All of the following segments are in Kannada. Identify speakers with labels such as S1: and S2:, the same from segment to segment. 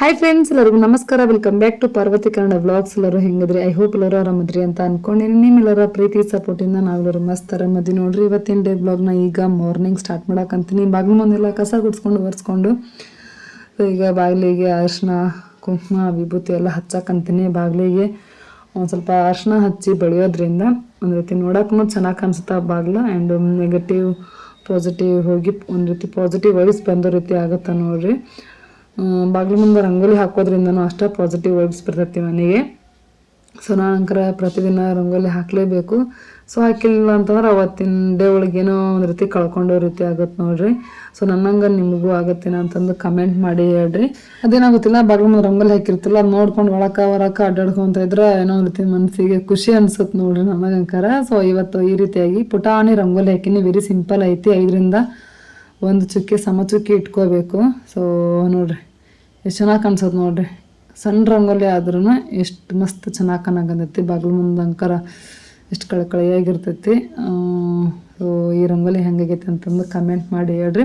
S1: ಹಾಯ್ ಫ್ರೆಂಡ್ಸ್ ಎಲ್ಲರಿಗೂ ನಮಸ್ಕಾರ. Welcome back to Parvathi Kannada vlogs ಎಲ್ಲರೂ ಹೆಂಗಿದ್ರಿ? ಐ ಹೋಪ್ ಎಲ್ಲರೂ ಆರಾಮದ್ರಿ ಅಂತ ಅನ್ಕೊಂಡಿನಿ. ನಿಮ್ಮೆಲ್ಲರ ಪ್ರೀತಿ ಸಪೋರ್ಟಿಂದ ನಾವೆಲ್ಲರೂ ಮಸ್ತ್ ಆರಾಮದಿ ನೋಡ್ರಿ. ಇವತ್ತಿನ ಡೇ ಬ್ಲಾಗ್ನ ಈಗ ಮಾರ್ನಿಂಗ್ ಸ್ಟಾರ್ಟ್ ಮಾಡಕ್ಕಂತೀನಿ ಬಾಗಿಲು ಮುಂದೆಲ್ಲ ಕಸ ಗುಡ್ಸ್ಕೊಂಡು, ಒರೆಸ್ಕೊಂಡು, ಈಗ ಬಾಗಿಲಿಗೆ ಅರಿಶಿನ, ಕುಂಕುಮ, ವಿಭೂತಿ ಎಲ್ಲ ಹಚ್ಚಕ್ಕಂತೀನಿ ಬಾಗಿಲಿಗೆ. ಒಂದು ಸ್ವಲ್ಪ ಅರಿಶಿನ ಹಚ್ಚಿ ಬೆಳೆಯೋದ್ರಿಂದ ಒಂದು ರೀತಿ ನೋಡಕ್ಕೂ ಚೆನ್ನಾಗಿ ಕಾಣಿಸುತ್ತೆ ಆ ಬಾಗಿಲು. ಆ್ಯಂಡ್ ನೆಗೆಟಿವ್ ಪಾಸಿಟಿವ್ ಹೋಗಿ ಒಂದು ರೀತಿ ಪಾಸಿಟಿವ್ ವೈಸ್ ಬಂದೋ ರೀತಿ ಆಗುತ್ತೆ ನೋಡ್ರಿ. ಬಾಗಿಲು ಮುಂದೆ ರಂಗೋಲಿ ಹಾಕೋದ್ರಿಂದನೂ ಅಷ್ಟೇ ಪಾಸಿಟಿವ್ ವೈಬ್ಸ್ ಬರ್ತೈತಿ ಮನೆಗೆ. ಸೊ ನಾನಂಕರ ಪ್ರತಿದಿನ ರಂಗೋಲಿ ಹಾಕಲೇಬೇಕು. ಸೊ ಹಾಕಿಲ್ಲ ಅಂತಂದ್ರೆ ಅವತ್ತಿನ ಡೇ ಒಳಗೆ ಏನೋ ಒಂದು ರೀತಿ ಕಳ್ಕೊಂಡೋ ರೀತಿ ಆಗುತ್ತೆ ನೋಡ್ರಿ. ಸೊ ನನ್ನಂಗೆ ನಿಮಗೂ ಆಗತ್ತೇನ ಅಂತಂದು ಕಮೆಂಟ್ ಮಾಡಿ ಹೇಳ್ರಿ. ಅದೇನಾಗುತ್ತಿಲ್ಲ, ಬಾಗಿಲು ಮುಂದೆ ರಂಗೋಲಿ ಹಾಕಿರ್ತಿಲ್ಲ, ಅದು ನೋಡ್ಕೊಂಡು ಒಳಕ ಹೊರಕ ಅಡ್ಡಾಡ್ಕೊಂತ ಇದ್ರೆ ಏನೋ ಒಂದು ರೀತಿ ಮನಸ್ಸಿಗೆ ಖುಷಿ ಅನ್ಸುತ್ತೆ ನೋಡ್ರಿ ನನಗಂಕರ ಸೊ ಇವತ್ತು ಈ ರೀತಿಯಾಗಿ ಪುಟಾಣಿ ರಂಗೋಲಿ ಹಾಕಿನಿ ವೆರಿ ಸಿಂಪಲ್ ಐತಿ. ಐದರಿಂದ ಒಂದು ಚುಕ್ಕಿ ಸಮ ಚುಕ್ಕಿ ಇಟ್ಕೋಬೇಕು. ಸೊ ನೋಡ್ರಿ. ಎಷ್ಟು ಚೆನ್ನಾಗಿ ಕಾಣಿಸೋದು ನೋಡ್ರಿ. ಸಣ್ಣ ರಂಗೋಲಿ ಆದ್ರೂ ಎಷ್ಟು ಮಸ್ತ್ ಚೆನ್ನಾಗಿ ಕಾಣಕಂತೈತಿ ಬಾಗಿಲು ಮುಂದೆ ಅಂಕರ ಎಷ್ಟು ಕಳೆ ಕಳೆಯಾಗಿರ್ತೈತಿ ಸೊ ಈ ರಂಗೋಲಿ ಹೆಂಗಾಗೈತಿ ಅಂತಂದು ಕಮೆಂಟ್ ಮಾಡಿ ಹೇಳ್ರಿ.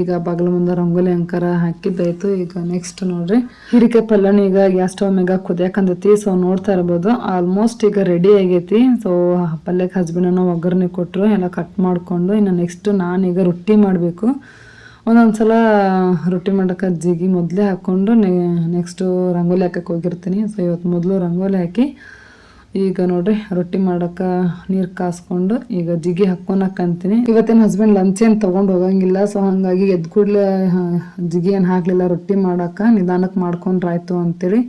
S1: ಈಗ ಬಾಗಿಲು ಮುಂದೆ ರಂಗೋಲಿ ಅಂಕರ ಹಾಕಿದ್ದಾಯ್ತು. ಈಗ ನೆಕ್ಸ್ಟ್ ನೋಡ್ರಿ. ಹೀರಿಕೆ ಪಲ್ಲಣ್ಣ ಈಗ ಗ್ಯಾಸ್ ಸ್ಟವ್ ಮ್ಯಾಗ ಕುದಿಯಾಕಂದೈತಿ. ಸೊ ನೋಡ್ತಾ ಇರ್ಬೋದು. ಆಲ್ಮೋಸ್ಟ್ ಈಗ ರೆಡಿ ಆಗೈತಿ. ಸೊ ಪಲ್ಯಕ್ಕೆ ಅನ್ನೋ ಒಗ್ಗರಣೆ ಕೊಟ್ಟರು ಎಲ್ಲ ಕಟ್ ಮಾಡಿಕೊಂಡು ಇನ್ನು ನೆಕ್ಸ್ಟ್ ನಾನೀಗ ರೊಟ್ಟಿ ಮಾಡಬೇಕು. ಒಂದೊಂದು ಸಲ ರೊಟ್ಟಿ ಮಾಡೋಕೆ ಜಿಗಿ ಮೊದಲೇ ಹಾಕ್ಕೊಂಡು ನೆಕ್ಸ್ಟು ರಂಗೋಲಿ ಹಾಕಕ್ಕೆ ಹೋಗಿರ್ತೀನಿ. ಸೊ ಇವತ್ತು ಮೊದಲು ರಂಗೋಲಿ ಹಾಕಿ, ಈಗ ನೋಡ್ರಿ ರೊಟ್ಟಿ ಮಾಡೋಕೆ ನೀರು ಕಾಸ್ಕೊಂಡು ಈಗ ಜಿಗಿ ಅಂತೀನಿ. ಇವತ್ತೇನು ಹಸ್ಬೆಂಡ್ ಲಂಚ್ ಏನು ತೊಗೊಂಡು ಹೋಗಂಗಿಲ್ಲ. ಸೊ ಹಾಗಾಗಿ ಎದ್ದು ಕೂಡಲೇ ಜಿಗಿ ಏನು ಹಾಕಲಿಲ್ಲ ರೊಟ್ಟಿ ಮಾಡೋಕೆ ನಿಧಾನಕ್ಕೆ ಮಾಡ್ಕೊಂಡ್ರಾಯ್ತು ಅಂತೇಳಿ.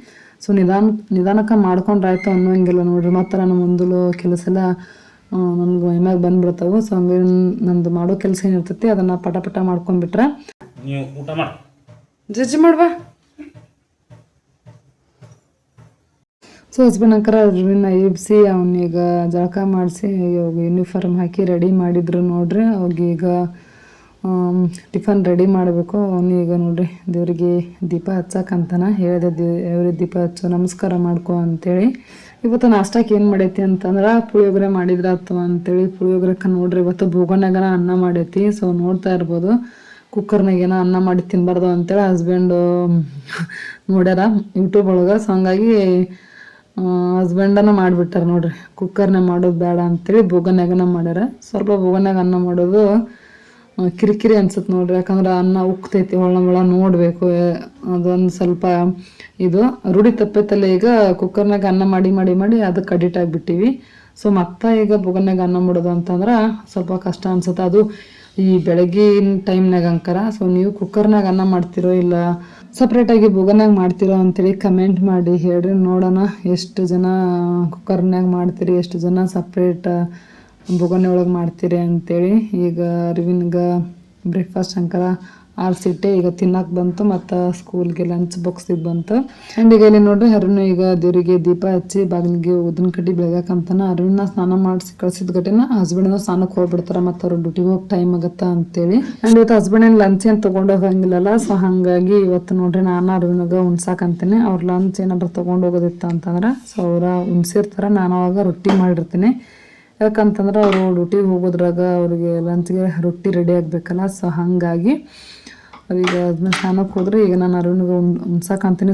S1: ಸೊ ನಿಧಾನ, ನಿಧಾನಕ್ಕೆ ಮಾಡ್ಕೊಂಡ್ರಾಯ್ತು ಅನ್ನೋಂಗಿಲ್ಲ ನೋಡ್ರಿ. ಮತ್ತು ನಾನು ಮುಂದಲು ಕೆಲಸ ಎಲ್ಲ ನನಗೆ ಮೈಮ್ಯಾಗ ಬಂದ್ಬಿಡ್ತಾವೆ. ಸೊ ಹಂಗೆ ನಂದು ಮಾಡೋ ಕೆಲಸ ಏನಿರ್ತೈತಿ ಅದನ್ನು ಪಟ ಪಟ ಮಾಡ್ಕೊಂಡ್ಬಿಟ್ರೆ.
S2: ನೀವು ಊಟ ಮಾಡಿ.
S1: ಜಜ್ಜಿ ಮಾಡ್ಬಾ. ಸೊ ಹಸ್ಬೆಂಡ್ ಅಂಕರ ಅರ್ವಿನ ಎಬ್ಸಿ ಅವನೀಗ ಜಳಕ ಮಾಡಿಸಿ ಯೂನಿಫಾರ್ಮ್ ಹಾಕಿ ರೆಡಿ ಮಾಡಿದ್ರು ನೋಡ್ರಿ. ಅವಾಗೀಗ ಟಿಫನ್ ರೆಡಿ ಮಾಡಬೇಕು. ಅವನೀಗ ನೋಡ್ರಿ ದೇವ್ರಿಗೆ ದೀಪ ಹಚ್ಚಕ್ಕಂತನ ಹೇಳಿದೆ ದೇವ್ರಿಗೆ ದೀಪ ಹಚ್ಚು ನಮಸ್ಕಾರ ಮಾಡ್ಕೊ ಅಂತೇಳಿ. ಇವತ್ತು ನಾಷ್ಟಕ್ಕೆ ಏನು ಮಾಡೈತಿ ಅಂತಂದ್ರೆ, ಪುಳಿಯೋಗರೆ ಮಾಡಿದ್ರ ಅಥವಾ ಅಂತೇಳಿ ಪುಳಿಯೋಗರೆಕ ನೋಡ್ರಿ. ಇವತ್ತು ಭೂಗೋನ್ಯಾಗನ ಅನ್ನ ಮಾಡೈತಿ. ಸೊ ನೋಡ್ತಾ ಇರ್ಬೋದು. ಕುಕ್ಕರ್ನಾಗ ಏನೋ ಅನ್ನ ಮಾಡಿ ತಿನ್ನಬಾರ್ದು ಅಂತೇಳಿ ಹಸ್ಬೆಂಡು ನೋಡ್ಯಾರ ಯೂಟ್ಯೂಬ್ ಒಳಗೆ. ಸೊ ಹಂಗಾಗಿ ಹಸ್ಬೆಂಡನ ಮಾಡಿಬಿಟ್ಟಾರ ನೋಡ್ರಿ. ಕುಕ್ಕರ್ನ ಮಾಡೋದು ಬೇಡ ಅಂತೇಳಿ ಬೋಗನ್ಯಾಗನ ಮಾಡ್ಯಾರ. ಸ್ವಲ್ಪ ಬೋಗನ್ಯಾಗ ಅನ್ನ ಮಾಡೋದು ಕಿರಿಕಿರಿ ಅನ್ಸುತ್ತೆ ನೋಡ್ರಿ. ಯಾಕಂದ್ರೆ ಅನ್ನ ಉಕ್ತೈತಿ ಒಳ ನೋಡಬೇಕು. ಅದೊಂದು ಸ್ವಲ್ಪ ಇದು ರೂಢಿ ತಪ್ಪೈತಲ್ಲ ಈಗ. ಕುಕ್ಕರ್ನಾಗ ಅನ್ನ ಮಾಡಿ ಮಾಡಿ ಮಾಡಿ ಅದಕ್ಕೆ ಅಡಿಟ್ ಆಗಿಬಿಟ್ಟಿವಿ. ಸೊ ಮತ್ತೆ ಈಗ ಬೊಗನ್ಯಾಗ ಅನ್ನ ಮಾಡೋದು ಅಂತಂದ್ರೆ ಸ್ವಲ್ಪ ಕಷ್ಟ ಅನ್ಸುತ್ತೆ. ಅದು ಈ ಬೆಳಗಿನ ಟೈಮ್ನಾಗ ಅಂಕರ. ಸೊ ನೀವು ಕುಕ್ಕರ್ನಾಗ ಅನ್ನ ಮಾಡ್ತಿರೋ ಇಲ್ಲ ಸಪ್ರೇಟಾಗಿ ಬೊಗನ್ಯಾಗ ಮಾಡ್ತಿರೋ ಅಂತೇಳಿ ಕಮೆಂಟ್ ಮಾಡಿ ಹೇಳ್ರಿ. ನೋಡೋಣ, ಎಷ್ಟು ಜನ ಕುಕ್ಕರ್ನಾಗ ಮಾಡ್ತೀರಿ, ಎಷ್ಟು ಜನ ಸಪ್ರೇಟ್ ಬೊಗನೆ ಒಳಗೆ ಮಾಡ್ತೀರಿ ಅಂತೇಳಿ ಈಗ ಅರವಿನ್ಗೆ ಬ್ರೇಕ್ಫಾಸ್ಟ್ ಶಂಕರ ಆರಿಸಿಟ್ಟೆ. ಈಗ ತಿನ್ನಕ್ಕೆ ಬಂತು ಮತ್ತು ಸ್ಕೂಲ್ಗೆ ಲಂಚ್ ಬಾಕ್ಸಿಗೆ ಬಂತು. ಆ್ಯಂಡ್ ಈಗ ಇಲ್ಲಿ ನೋಡ್ರಿ ಅರುಣ್ ಈಗ ದೇವರಿಗೆ ದೀಪ ಹಚ್ಚಿ ಬಾಗಿಲಿಗೆ ಉದಿನ ಕಡ್ಡಿ ಬೆಳಗಾಕಂತಾನೆ ಅರುಣ್ನ ಸ್ನಾನ ಮಾಡಿಸಿ ಕಳ್ಸಿದ ಘಟನೆ ಹಸ್ಬೆಂಡ್ನ ಸ್ನಾನಕ್ಕೆ ಹೋಗ್ಬಿಡ್ತಾರೆ ಮತ್ತು ಅವ್ರ ಡ್ಯೂಟಿಗೆ ಹೋಗಿ ಟೈಮ್ ಆಗುತ್ತೆ ಅಂತೇಳಿ. ಆ್ಯಂಡ್ ಇವತ್ತು ಹಸ್ಬೆಂಡ್ ಏನು ಲಂಚ್ ಏನು ತೊಗೊಂಡು ಹೋಗಂಗಿಲ್ಲಲ್ಲ ಸೊ ಹಾಗಾಗಿ ಇವತ್ತು ನೋಡ್ರಿ ನಾನು ಅರುಣ್ಗೆ ಉಣ್ಸಾಕಂತೀನಿ ಅವ್ರ ಲಂಚ್ ಏನಾದ್ರು ತೊಗೊಂಡು ಹೋಗೋದಿತ್ತು ಅಂತಂದ್ರೆ ಸೊ ಅವರ ಉಣ್ಸಿರ್ತಾರೆ. ನಾನು ಅವಾಗ ರೊಟ್ಟಿ ಮಾಡಿರ್ತೀನಿ. ಯಾಕಂತಂದ್ರೆ ಅವರು ಡ್ಯೂಟಿಗೆ ಹೋಗೋದ್ರಾಗ ಅವರಿಗೆ ಲಂಚ್ಗೆ ರೊಟ್ಟಿ ರೆಡಿ ಆಗಬೇಕಲ್ಲ ಸೊ ಹಾಗಾಗಿ ಈಗ ಅದನ್ನ ಸ್ನಾನಕ್ಕೆ ಹೋದ್ರೆ ಈಗ ನಾನು ಅರುಣ್ಗೆ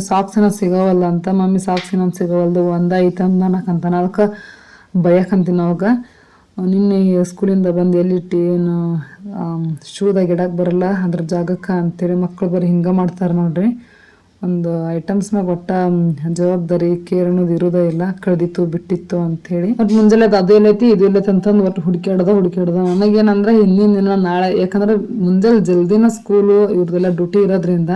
S1: ಸಾಕ್ಸ್ ಏನೋ ಸಿಗೋವಲ್ಲ ಅಂತ, ಮಮ್ಮಿ ಸಿಗೋವಲ್ದು, ಒಂದ ಐತೆ ಅಂತ ಅನ್ನಕಂತಾನ ಅದಕ್ಕೆ ಬಯಕಂತೀನಿ ಅವಾಗ. ನಿನ್ನೆ ಸ್ಕೂಲಿಂದ ಬಂದು ಎಲ್ಲಿಟ್ಟು, ಏನು ಶೂದಾಗ ಇಡಕ್ಕೆ ಬರಲ್ಲ, ಅದ್ರ ಜಾಗಕ್ಕೆ ಅಂತೇಳಿ ಮಕ್ಕಳು ಬರೀ ಹಿಂಗೆ ಮಾಡ್ತಾರೆ ನೋಡ್ರಿ. ಒಂದು ಐಟಮ್ಸ್ ಮ್ಯಾಗ ಒಟ್ಟ ಜವಾಬ್ದಾರಿ ಕೇರ್ ಅನ್ನೋದು ಇರೋದೇ ಇಲ್ಲ. ಕಳ್ದಿತ್ತು, ಬಿಟ್ಟಿತ್ತು ಅಂತೇಳಿ. ಬಟ್ ಮುಂಜಾನೆ ಅದು ಅದು ಎಲ್ಲೈತಿ ಇದು ಎಲ್ಲೈತಿ ಅಂತಂದು ಒಟ್ಟು ಹುಡುಕ್ಯಾಡ್ದ ಹುಡುಕ್ಯಾಡ್ದ. ನನಗೇನಂದ್ರೆ ಹಿಂದಿನ ದಿನ ನಾಳೆ, ಯಾಕಂದ್ರೆ ಮುಂಜಾನೆ ಜಲ್ದಿನ ಸ್ಕೂಲು ಇವ್ರದೆಲ್ಲ ಡ್ಯೂಟಿ ಇರೋದ್ರಿಂದ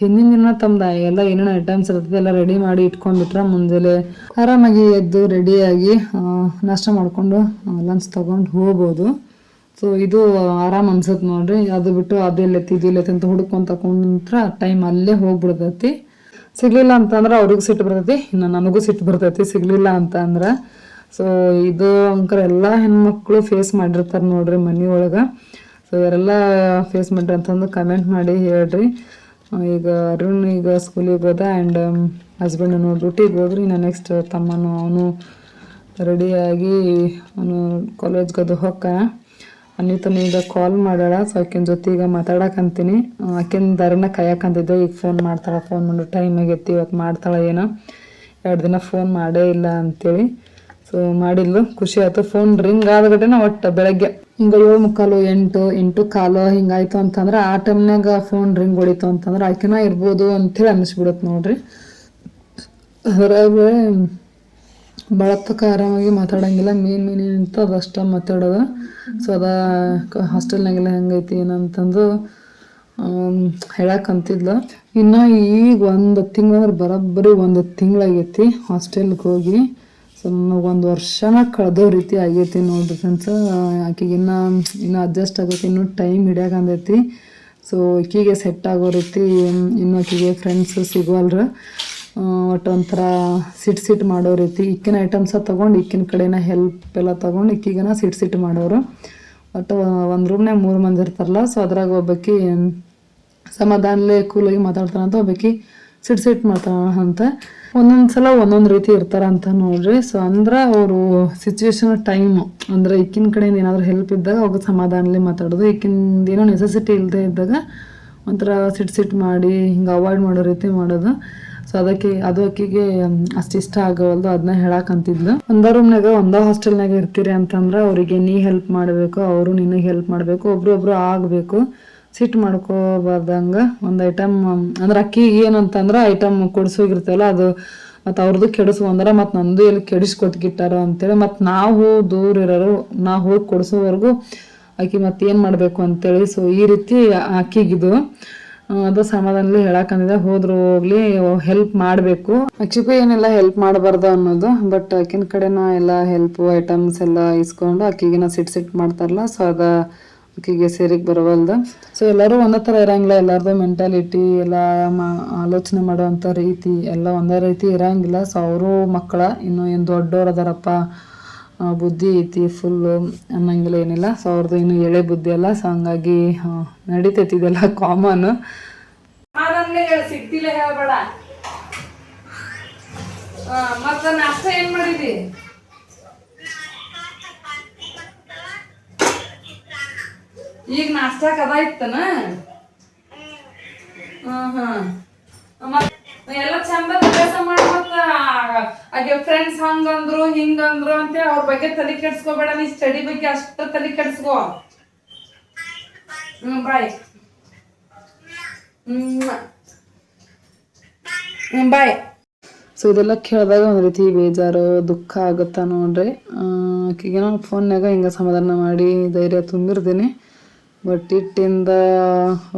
S1: ಹಿಂದಿನ ದಿನ ತಮ್ದು ಎಲ್ಲ ಏನೇನು ಐಟಮ್ಸ್ ಇರ್ತದೆ, ಎಲ್ಲ ರೆಡಿ ಮಾಡಿ ಇಟ್ಕೊಂಡ್ಬಿಟ್ರೆ ಮುಂಜಾನೆ ಆರಾಮಾಗಿ ಎದ್ದು ರೆಡಿಯಾಗಿ ನಾಷ್ಟ ಮಾಡಿಕೊಂಡು ಲಂಚ್ ತಗೊಂಡು ಹೋಗ್ಬೋದು. ಸೊ ಇದು ಆರಾಮ್ ಅನ್ಸತ್ ನೋಡ್ರಿ. ಅದು ಬಿಟ್ಟು ಅದು ಎಲ್ಲೈತಿ ಇದು ಎಲ್ಲೈತಿ ಅಂತ ಹುಡುಕೊಂತ ಕುಂತ್ರ ಟೈಮ್ ಅಲ್ಲೇ ಹೋಗ್ಬಿಡ್ತೈತಿ. ಸಿಗ್ಲಿಲ್ಲ ಅಂತಂದ್ರೆ ಅವ್ರಿಗೂ ಸಿಟ್ಟು ಬರ್ತೈತಿ, ಇನ್ನು ನನಗೂ ಸಿಟ್ಟು ಬರ್ತೈತಿ, ಸಿಗ್ಲಿಲ್ಲ ಅಂತ ಅಂದ್ರೆ ಸೊ ಇದು ಅಂಕರ್ ಎಲ್ಲ ಹೆಣ್ಮಕ್ಳು ಫೇಸ್ ಮಾಡಿರ್ತಾರೆ ನೋಡ್ರಿ ಮನೆ ಒಳಗೆ. ಸೊ ಇವರೆಲ್ಲ ಫೇಸ್ ಮಾಡ್ರಿ ಅಂತಂದು ಕಮೆಂಟ್ ಮಾಡಿ ಹೇಳ್ರಿ. ಈಗ ಅರುಣ್ ಈಗ ಸ್ಕೂಲಿಗೆ ಹೋದ ಆ್ಯಂಡ್ ಹಸ್ಬೆಂಡನು ಡ್ಯೂಟಿಗೆ ಹೋದ್ರಿ. ಇನ್ನು ನೆಕ್ಸ್ಟ್ ತಮ್ಮನು ಅವನು ರೆಡಿಯಾಗಿ ಅವನು ಕಾಲೇಜ್ಗೆ ಅದು ಹೊಕ್ಕ. ಅನಿತನ ಈಗ ಕಾಲ್ ಮಾಡ್ಯಾಳ ಸೊ ಆಕಿನ ಜೊತೆ ಈಗ ಮಾತಾಡಕಂತೀನಿ ಆಕಿನ ದಾರಿನ ಕಾಯಕಂತಿದ್ದೆ ಈಗ ಫೋನ್ ಮಾಡ್ತಾಳೆ ಫೋನ್ ಮಾಡಿ ಟೈಮ್ ಆಗೈತಿ ಇವತ್ತು ಮಾಡ್ತಾಳೆ ಏನೋ. ಎರಡು ದಿನ ಫೋನ್ ಮಾಡೇ ಇಲ್ಲ ಅಂತೇಳಿ. ಸೊ ಮಾಡಿದ್ಲು, ಖುಷಿ ಆಯ್ತು. ಫೋನ್ ರಿಂಗ್ ಆದಗಡೆನ ಒಟ್ಟು ಬೆಳಗ್ಗೆ. ಹಿಂಗ ಏಳು ಮುಕ್ಕಾಲು, ಎಂಟು ಎಂಟು ಕಾಲು ಹಿಂಗಾಯ್ತು ಅಂತಂದ್ರೆ ಆ ಟೈಮ್ನಾಗ ಫೋನ್ ರಿಂಗ್ ಹೊಡಿತು ಅಂತಂದ್ರೆ ಆಕಿನ ಇರ್ಬೋದು ಅಂತೇಳಿ ಅನ್ನಿಸ್ಬಿಡುತ್ತೆ ನೋಡ್ರಿ. ಅದ್ರಾಗ ಬಳತ್ತಕ ಆರಾಮಾಗಿ ಮಾತಾಡಂಗಿಲ್ಲ. ಮೇನ್ ಮೇನ್ ಏನಂತ ಅಷ್ಟೇ ಮಾತಾಡೋದು. ಸೊ ಅದ ಹಾಸ್ಟೆಲ್ನಾಗೆಲ್ಲ ಹೆಂಗೈತಿ ಏನಂತಂದು ಹೇಳಕ್ಕಂತಿದ್ಲು ಇನ್ನು ಈಗ ಒಂದು ತಿಂಗಳಂದ್ರೆ ಬರೋಬ್ಬರಿ ಒಂದು ತಿಂಗಳಾಗೈತಿ ಹಾಸ್ಟೆಲ್ಗೆ ಹೋಗಿ. ಸೊ ಒಂದು ವರ್ಷನ ಕಳೆದೋ ರೀತಿ ಆಗೈತಿ ನೋಡ್ರಿ ಫ್ರೆಂಡ್ಸ್ ಆಕೆಗೆ ಇನ್ನು ಇನ್ನು ಅಡ್ಜಸ್ಟ್ ಆಗೋಕೆ ಇನ್ನೂ ಟೈಮ್ ಹಿಡಿಯಾಕಂದೈತಿ. ಸೊ ಆಕಿಗೆ ಸೆಟ್ ಆಗೋ ರೀತಿ, ಇನ್ನು ಆಕೆಗೆ ಫ್ರೆಂಡ್ಸ್ ಸಿಗೋಲ್ರ ಒಟ್ಟು ಒಂಥರ ಸಿಟ್ ಸಿಟ್ ಮಾಡೋ ರೀತಿ, ಇಕ್ಕಿನ ಐಟಮ್ಸ ತೊಗೊಂಡು ಇಕ್ಕಿನ ಕಡೆನ ಹೆಲ್ಪ್ ಎಲ್ಲ ತೊಗೊಂಡು ಇಕ್ಕಿಗನ ಸಿಟ್ ಸಿಟ್ ಮಾಡೋರು. ಒಟ್ಟು ಒಂದು ರೂಮ್ನಾಗ ಮೂರು ಮಂದಿ ಇರ್ತಾರಲ್ಲ ಸೊ ಅದ್ರಾಗ ಒಬ್ಬಾಕಿ ಸಮಾಧಾನಲೇ ಕೂಲಾಗಿ ಮಾತಾಡ್ತಾರಂತ ಒಬ್ಬಾಕಿ ಸಿಟ್ ಸಿಟ್ ಅಂತ ಒಂದೊಂದು ಸಲ ಒಂದೊಂದು ರೀತಿ ಇರ್ತಾರಂತ ನೋಡ್ರಿ. ಸೊ ಅಂದ್ರೆ ಅವರು ಸಿಚುವೇಶನ್ ಟೈಮು ಅಂದ್ರೆ ಇಕ್ಕಿನ ಕಡೆಯಿಂದ ಏನಾದರೂ ಹೆಲ್ಪ್ ಇದ್ದಾಗ ಅವಾಗ ಸಮಾಧಾನಲೇ ಮಾತಾಡೋದು. ಇಕ್ಕಿಂದ ಏನೋ ನೆಸೆಸಿಟಿ ಇಲ್ಲದೆ ಇದ್ದಾಗ ಒಂಥರ ಸಿಟ್ ಸಿಟ್ ಮಾಡಿ ಹಿಂಗೆ ಅವಾಯ್ಡ್ ಮಾಡೋ ರೀತಿ ಮಾಡೋದು. ಸೊ ಅದಕ್ಕೆ ಅದು ಅಕ್ಕಿಗೆ ಅಷ್ಟು ಇಷ್ಟ ಆಗವಲ್ದು ಅದನ್ನ ಹೇಳಕ್ಕಂತಿದ್ಲು ಒಂದ ರೂಮ್ನಾಗ ಒಂದ ಹಾಸ್ಟೆಲ್ನಾಗ ಇರ್ತೀರಿ ಅಂತಂದ್ರೆ ಅವರಿಗೆ ನೀ ಹೆಲ್ಪ್ ಮಾಡಬೇಕು ಅವರು ನಿನಗೆ ಹೆಲ್ಪ್ ಮಾಡಬೇಕು ಒಬ್ರು ಒಬ್ರು ಆಗಬೇಕು. ಸಿಟ್ಟು ಮಾಡ್ಕೋಬಾರ್ದಂಗ ಒಂದು ಐಟಮ್ ಅಂದ್ರೆ ಅಕ್ಕಿಗೆ ಏನಂತಂದ್ರೆ ಐಟಮ್ ಕೊಡ್ಸೋಗಿರ್ತೇವಲ್ಲ ಅದು ಮತ್ತು ಅವ್ರದ್ದು ಕೆಡಿಸ್ಕೊಂಡ್ರ ಮತ್ತು ನಂದು ಎಲ್ಲಿ ಕೆಡಿಸ್ಕೊಟ್ಗಿಟ್ಟಾರ ಅಂತೇಳಿ ಮತ್ತು ನಾವು ದೂರ ಇರೋರು ನಾವು ಹೋಗಿ ಕೊಡಿಸೋವರೆಗೂ ಆಕೆ ಮತ್ತೆ ಏನು ಮಾಡಬೇಕು ಅಂತೇಳಿ ಸೊ ಈ ರೀತಿ ಆ, ಅದು ಸಮಾಧಾನಲಿ ಹೇಳಕ್ಕಂದಿದೆ ಹೋದ್ರು ಹೋಗ್ಲಿ ಹೆಲ್ಪ್ ಮಾಡಬೇಕು. ಅಕ್ಷಿಪು ಏನೆಲ್ಲ ಹೆಲ್ಪ್ ಮಾಡಬಾರ್ದು ಅನ್ನೋದು ಬಟ್ ಆಕಿನ ಕಡೆನ ಎಲ್ಲ ಹೆಲ್ಪ್ ಐಟಮ್ಸ್ ಎಲ್ಲ ಇಸ್ಕೊಂಡು ಆಕಿಗಿನ ಸಿಟ್ ಸಿಟ್ ಮಾಡ್ತಾರಲ್ಲ ಸೊ ಅದ ಅಕ್ಕಿಗೆ ಸೇರಿಗೆ ಬರವಲ್ದ. ಸೊ ಎಲ್ಲರೂ ಒಂದೇ ಥರ ಇರಂಗಿಲ್ಲ, ಎಲ್ಲರದು ಮೆಂಟಾಲಿಟಿ ಎಲ್ಲ ಆಲೋಚನೆ ಮಾಡುವಂಥ ರೀತಿ ಎಲ್ಲ ಒಂದೇ ರೀತಿ ಇರಂಗಿಲ್ಲ. ಸೊ ಅವರು ಮಕ್ಕಳ, ಇನ್ನು ಏನು ದೊಡ್ಡವ್ರು ಅದಾರಪ್ಪ ಬುದ್ಧಿ ಐತಿ ಫುಲ್ಲು ಅನ್ನಂಗಿಲ್ಲ ಏನಿಲ್ಲ. ಸೊ ಅವ್ರದ್ದು ಏನು ಎಳೆ ಬುದ್ಧಿ ಅಲ್ಲ ಸೊ ಹಂಗಾಗಿ ನಡೀತೈತಿ ಇದೆಲ್ಲ ಕಾಮನ್
S2: ಸಿಗ್ತಿಲ್ಲ ಹೇಳಿ ಸಿಕ್ತಿಲ್ಲ ಹೇಳ್ಬೇಡ. ಆ, ಮತ್ತ ನಾಷ್ಟ ಏನು ಮಾಡಿದಿ? ಈಗ ನಾಷ್ಟ ಕದ ಇತ್ತನ? ಹ್ಮ್. ಹ್ಮ್ ಮತ್ತ್ ಎಲ್ಲ ಚಂದ ಕೆಲಸ ಮಾಡಿ ಮತ್ತ ಹಾಗೆ ಫ್ರೆಂಡ್ಸ್ ಹಂಗಂದ್ರು, ಹಿಂಗಂದ್ರು ಅಂತ ಅವ್ರ ಬಗ್ಗೆ ತಲೆ ಕೆಡ್ಸ್ಕೋಬೇಡ, ನೀ ಸ್ಟಡಿ ಬಗ್ಗೆ ಅಷ್ಟು ತಲೆ ಕೆಡ್ಸ್ಕೋ. ಹ್ಮ್ ಬಾಯ್ ಹ್ಮ್ ಬಾಯ್
S1: ಸೊ ಇದೆಲ್ಲ ಕೇಳಿದಾಗ ಒಂದು ರೀತಿ ಬೇಜಾರು, ದುಃಖ ಆಗುತ್ತ ನೋಡ್ರಿ. ಆಕೆಗೆ ನಾನು ಫೋನ್ನಾಗ ಹಿಂಗೆ ಸಮಾಧಾನ ಮಾಡಿ, ಧೈರ್ಯ ತುಂಬಿರ್ತೀನಿ. ಬಟ್ ಇಟ್ಟಿಂದ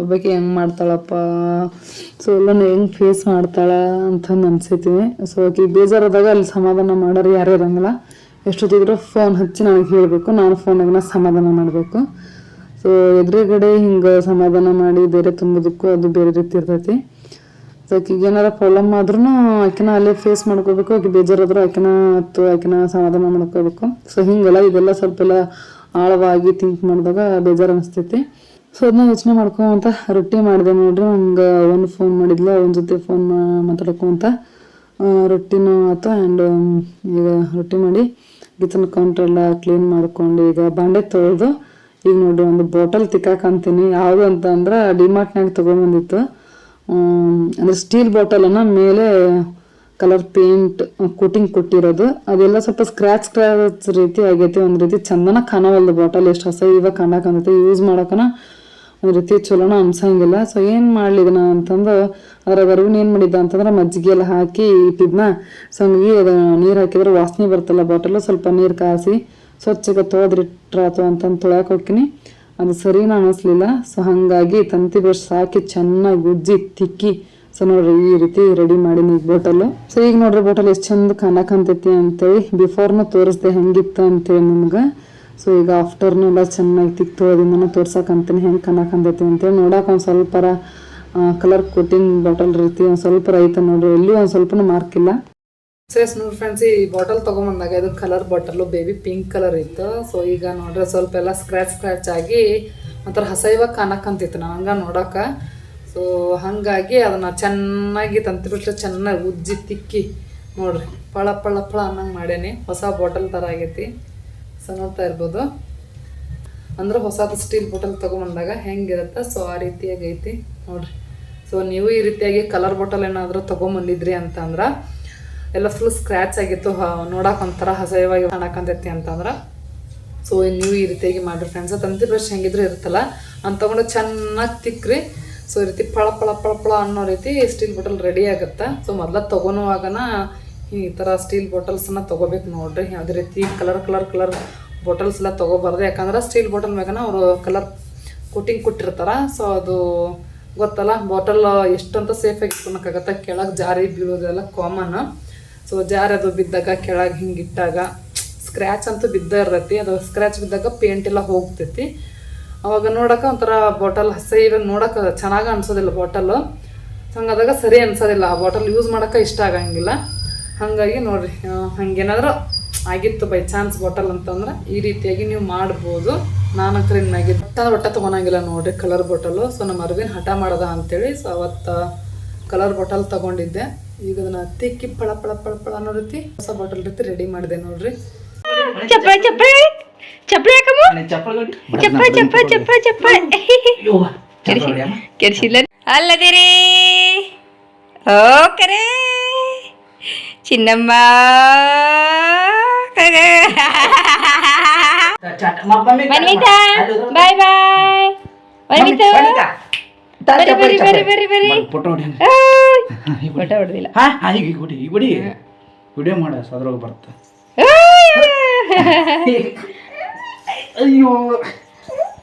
S1: ಒಬ್ಬಾಕಿ ಹೆಂಗೆ ಮಾಡ್ತಾಳಪ್ಪ? ಸೊ ಎಲ್ಲನೂ ಹೆಂಗೆ ಫೇಸ್ ಮಾಡ್ತಾಳ ಅಂತಂದು ಅನ್ಸಿತೀನಿ ಸೊ ಆಕೆ ಬೇಜಾರಾದಾಗ ಅಲ್ಲಿ ಸಮಾಧಾನ ಮಾಡೋರು ಯಾರು ಇರಂಗಿಲ್ಲ. ಎಷ್ಟೊತ್ತಿದ್ರು ಫೋನ್ ಹಚ್ಚಿ ನನಗೆ ಹೇಳಬೇಕು. ನಾನು ಫೋನಾಗ ಸಮಾಧಾನ ಮಾಡಬೇಕು. ಸೊ ಎದುರುಗಡೆ ಹಿಂಗೆ ಸಮಾಧಾನ ಮಾಡಿ ಬೇರೆ ತುಂಬೋದಕ್ಕೂ ಅದು ಬೇರೆ ರೀತಿ ಇರ್ತೈತಿ. ಸೊ ಆಕಿಗೆ ಏನಾರ ಪ್ರಾಬ್ಲಮ್ ಆದ್ರೂ ಆಕಿನ ಅಲ್ಲೇ ಫೇಸ್ ಮಾಡ್ಕೋಬೇಕು. ಆಕೆ ಬೇಜಾರಾದ್ರೂ ಆಕಿನ ಅಥವಾ ಆಕಿನ ಸಮಾಧಾನ ಮಾಡ್ಕೋಬೇಕು. ಸೊ ಹಿಂಗೆಲ್ಲ, ಇದೆಲ್ಲ ಸ್ವಲ್ಪ ಎಲ್ಲ ಆಳವಾಗಿ ಥಿಂಕ್ ಮಾಡಿದಾಗ ಬೇಜಾರು ಅನಿಸ್ತೈತಿ. ಸೊ ಅದನ್ನ ಯೋಚನೆ ಮಾಡ್ಕೊಂತ ರೊಟ್ಟಿ ಮಾಡಿದೆ ನೋಡ್ರಿ ನಂಗೆ ಒಂದು ಫೋನ್ ಮಾಡಿದ್ಲು ಅವನ ಜೊತೆ ಫೋನ್ ಮಾತಾಡ್ಕೊಂತ ರೊಟ್ಟಿನೂ ಆಯ್ತು ಆ್ಯಂಡ್ ಈಗ ರೊಟ್ಟಿ ಮಾಡಿ ಕಿಚನ್ ಕೌಂಟರ್ ಎಲ್ಲ ಕ್ಲೀನ್ ಮಾಡ್ಕೊಂಡು ಈಗ ಬಾಂಡೆ ತೊಳೆದು, ಈಗ ನೋಡ್ರಿ ಒಂದು ಬಾಟಲ್ ತಿಕ್ಕಾಕಂತೀನಿ ಯಾವುದು ಅಂತ ಅಂದ್ರೆ ಡಿಮಾರ್ಟ್ನಾಗ ತೊಗೊಂಬಂದಿತ್ತು ಅಂದ್ರೆ ಸ್ಟೀಲ್ ಬಾಟಲನ್ನು ಮೇಲೆ ಕಲರ್ ಪೇಂಟ್ ಕೋಟಿಂಗ್ ಕೊಟ್ಟಿರೋದು. ಅದೆಲ್ಲ ಸ್ವಲ್ಪ ಸ್ಕ್ರಾಚ್ ಸ್ಕ್ರಾಚ್ ರೀತಿ ಆಗೈತಿ. ಒಂದು ರೀತಿ ಚಂದನ ಕಾಣವಲ್ದು ಬಾಟಲ್. ಎಷ್ಟು ಹೊಸ ಇವಾಗ ಕಾಣಕಂತೈತಿ ಯೂಸ್ ಮಾಡೋಕನ ಒಂದು ರೀತಿ ಚಲೋನ ಅನ್ಸಂಗಿಲ್ಲ. ಸೊ ಏನು ಮಾಡ್ಲಿ ಇದನ್ನ ಅಂತಂದು ಅದರ ಏನ್ ಮಾಡಿದ್ದ ಅಂತಂದ್ರೆ ಮಜ್ಜಿಗೆ ಎಲ್ಲ ಹಾಕಿ ಇಟ್ಟಿದ್ನ. ಸೊ ಹಂಗಾಗಿ ಅದು ನೀರ್ ಹಾಕಿದ್ರೆ ವಾಸನೆ ಬರ್ತಲ್ಲ ಬಾಟಲ್. ಸ್ವಲ್ಪ ನೀರ್ ಕಾಸಿ ಸ್ವಚ್ಛಗೆ ತೊಳೆದ್ರಿಟ್ರಾತು ಅಂತಂದು ತೊಳ್ಯಾಕೆ ಹೋಗ್ತೀನಿ. ಅದು ಸರಿನ ಅನಿಸ್ಲಿಲ್ಲ. ಸೊ ಹಾಗಾಗಿ ತಂತಿ ಬ್ರಷ್ ಹಾಕಿ ಚೆನ್ನಾಗಿ ಉಜ್ಜಿ, ತಿಕ್ಕಿ ಸೊ ನೋಡ್ರಿ, ಈ ರೀತಿ ರೆಡಿ ಮಾಡೀನಿ ಈಗ ಬಾಟಲ್ ಸೊ ಈಗ ನೋಡ್ರಿ ಬಾಟಲ್ ಎಷ್ಟು ಚಂದ ಕಾಣಕಂತೈತಿ ಅಂತೇಳಿ ಬಿಫೋರ್ನು ತೋರಿಸ್ದೆ ಹೆಂಗಿತ್ತು ಅಂತೇಳಿ ನಿಮ್ಗೆ. ಸೊ ಈಗ ಆಫ್ಟರ್ನು ಎಲ್ಲ ಚೆನ್ನಾಗಿ ತಿಕ್ ತೊಳೆದಿಂದನೂ ತೋರ್ಸಕ್ಕಂತೀನಿ ಹೆಂಗೆ ಕಾಣಕಂತೈತಿ ಅಂತೇಳಿ. ನೋಡಕ್ಕೆ ಒಂದು ಸ್ವಲ್ಪರ ಕಲರ್ ಕೋಟಿಂಗ್ ಬಾಟಲ್ ರೀತಿ ಒಂದು ಸ್ವಲ್ಪ ಐತೆ ನೋಡ್ರಿ, ಎಲ್ಲಿ ಒಂದು ಸ್ವಲ್ಪನೂ ಮಾರ್ಕ್ ಇಲ್ಲ. ಸೇಸ್ ನೋಡಿ ಫ್ರೆಂಡ್ಸ್ ಈ ಬಾಟಲ್ ತೊಗೊಂಬಂದಾಗ ಇದು colour bottle baby pink colour ಇತ್ತು. ಸೊ ಈಗ ನೋಡ್ರಿ ಸ್ವಲ್ಪ ಎಲ್ಲ ಸ್ಕ್ರ್ಯಾಚ್ ಸ್ಕ್ರ್ಯಾಚ್ ಆಗಿ ಒಂಥರ ಹಸೈವಾಗ ಕಾಣಕ್ಕಂತಿತ್ತು ಹಂಗೆ ನೋಡೋಕೆ. ಸೊ ಹಾಗಾಗಿ ಅದನ್ನ ಚೆನ್ನಾಗಿ ತಂತಿ ಬಿಟ್ಟು ಚೆನ್ನಾಗಿ ಉಜ್ಜಿ ತಿಕ್ಕಿ ನೋಡ್ರಿ, ಪಳ ಫಳ ಪಳ ಅನ್ನಂಗೆ ಮಾಡೇನಿ. ಹೊಸ ಬಾಟಲ್ ಥರ ಆಗೈತಿ. ಸೊ ನೋಡ್ತಾ ಇರ್ಬೋದು. ಅಂದ್ರೆ ಹೊಸದು ಸ್ಟೀಲ್ ಬಾಟಲ್ ತೊಗೊಂಬಂದಾಗ ಹೆಂಗಿರುತ್ತೆ? ಸೊ ಆ ರೀತಿಯಾಗಿ ಐತಿ ನೋಡ್ರಿ. ಸೊ ನೀವು ಈ ರೀತಿಯಾಗಿ ಕಲರ್ ಬಾಟಲ್ ಏನಾದರೂ ತೊಗೊಂಬಂದಿದ್ರಿ ಅಂತಂದ್ರೆ ಎಲ್ಲ ಫುಲ್ ಸ್ಕ್ರ್ಯಾಚ್ ಆಗಿತ್ತು. ನೋಡಕ್ಕೆ ಒಂಥರ ಹಸಯವಾಗಿ ಕಾಣಕಂತೈತಿ ಅಂತಂದ್ರೆ ಸೊ ನೀವು ಈ ರೀತಿಯಾಗಿ ಮಾಡಿರಿ ಫ್ರೆಂಡ್ಸ್ ತಂತಿ ಬ್ರಷ್ ಹೆಂಗಿದ್ರು ಇರುತ್ತಲ್ಲ ಅಂತ ತೊಗೊಂಡು ಚೆನ್ನಾಗಿ ತಿಕ್ಕ್ರಿ ಸೊ ಈ ರೀತಿ ಪಳ ಪಳ ಪಳ ಪಳ ಅನ್ನೋ ರೀತಿ ಸ್ಟೀಲ್ ಬಾಟಲ್ ರೆಡಿ ಆಗುತ್ತೆ. ಸೊ ಮೊದಲ ತೊಗೊಳುವಾಗನ ಈ ಥರ ಸ್ಟೀಲ್ ಬಾಟಲ್ಸನ್ನ ತೊಗೋಬೇಕು ನೋಡ್ರಿ. ಯಾವುದೇ ರೀತಿ ಕಲರ್ ಕಲರ್ ಕಲರ್ ಬಾಟಲ್ಸ್ ಎಲ್ಲ ತೊಗೋಬಾರ್ದು. ಯಾಕಂದ್ರೆ ಸ್ಟೀಲ್ ಬಾಟಲ್ ಮ್ಯಾಗನ ಅವರು ಕಲರ್ ಕೋಟಿಂಗ್ ಕೊಟ್ಟಿರ್ತಾರೆ. ಸೊ ಅದು ಗೊತ್ತಲ್ಲ ಬಾಟಲ್ ಎಷ್ಟಂತ ಸೇಫಾಗಿ ಇಟ್ಕೊಳಕ್ಕಾಗತ್ತೆ? ಕೆಳಗೆ ಜಾರಿ ಬೀಳೋದೆಲ್ಲ ಕಾಮನ್ ಸೊ ಜಾರಿ ಅದು ಬಿದ್ದಾಗ, ಕೆಳಗೆ ಹಿಂಗೆ ಇಟ್ಟಾಗ ಸ್ಕ್ರ್ಯಾಚ್ ಅಂತೂ ಬಿದ್ದ ಇರ್ತೈತಿ. ಅದು ಸ್ಕ್ರ್ಯಾಚ್ ಬಿದ್ದಾಗ ಪೇಂಟ್ ಎಲ್ಲ ಹೋಗ್ತೈತಿ. ಅವಾಗ ನೋಡಕ್ಕೆ ಒಂಥರ ಬಾಟಲ್ ಸೈ ಇವಾಗ ನೋಡಕ್ಕೆ ಚೆನ್ನಾಗಿ ಅನ್ಸೋದಿಲ್ಲ ಬಾಟಲ್ ಹಂಗಾದಾಗ ಸರಿ ಅನ್ಸೋದಿಲ್ಲ. ಆ ಬಾಟಲ್ ಯೂಸ್ ಮಾಡೋಕೆ ಇಷ್ಟ ಆಗಂಗಿಲ್ಲ. ಹಾಗಾಗಿ ನೋಡ್ರಿ ಹಂಗೇನಾದರೂ ಆಗಿತ್ತು ಬೈ ಚಾನ್ಸ್ ಬಾಟಲ್ ಅಂತಂದ್ರೆ ಈ ರೀತಿಯಾಗಿ ನೀವು ಮಾಡ್ಬೋದು. ನಾನು ಹತ್ರ ಇನ್ನಾಗಿ ಒಟ್ಟ ಒಟ್ಟ ತೊಗೊಳಂಗಿಲ್ಲ ನೋಡ್ರಿ ಕಲರ್ ಬಾಟಲು ಸೊ ನಮ್ಮ ಅರವಿನ ಹಠ ಮಾಡದ ಅಂತೇಳಿ ಸೊ ಅವತ್ತು ಕಲರ್ ಬಾಟಲ್ ತಗೊಂಡಿದ್ದೆ. ಈಗ ಅದನ್ನ ತಿಕ್ಕಿ ಪಳ ಪಳ ಪಳ ಪಳ ಅನ್ನೋ ರೀತಿ ಹೊಸ ಬಾಟಲ್ ರೀತಿ ರೆಡಿ ಮಾಡಿದೆ ನೋಡ್ರಿ.
S3: చెప్పలేకము? చెప్ప చెప్ప చెప్ప చెప్ప కెరిశీల అల్లదిరి. ఓకరే. చిన్నమ్మ. Bye bye. ಅಯ್ಯೋ.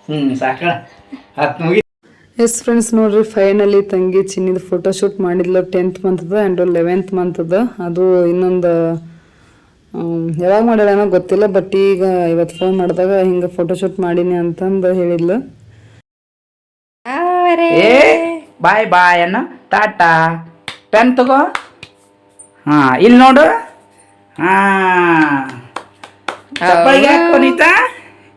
S3: ಹ್ಮ್ ಸಾಕಳ ಹತ್ತು ಮುಗಿ
S1: ಎಸ್ ಫ್ರೆಂಡ್ಸ್ ನೋಡ್ರಿ ಫೈನಲಿ ತಂಗಿ ಚಿನ್ನಿದ ಫೋಟೋಶೂಟ್ ಮಾಡಿದ್ಲು ಟೆಂತ್ ಮಂತದ ಆ್ಯಂಡ್ ಲೆವೆಂತ್ ಮಂತದ ಅದು ಇನ್ನೊಂದು ಯಾವಾಗ ಮಾಡ್ಯಾಳನೋ ಗೊತ್ತಿಲ್ಲ ಬಟ್ ಈಗ ಇವತ್ತು ಫೋನ್ ಮಾಡಿದಾಗ ಹಿಂಗೆ ಫೋಟೋಶೂಟ್ ಮಾಡೀನಿ ಅಂತಂದು ಹೇಳಿದ್ಲು.
S3: ಬಾಯ್ ಬಾಯ್ ಅನ್ನ ಟಾಟಾ. ಪೆನ್ ತಗೋ. ಹಾ ಇಲ್ಲಿ ನೋಡು. ಹಾ. ಚಪ್ಪಳಿಗೆ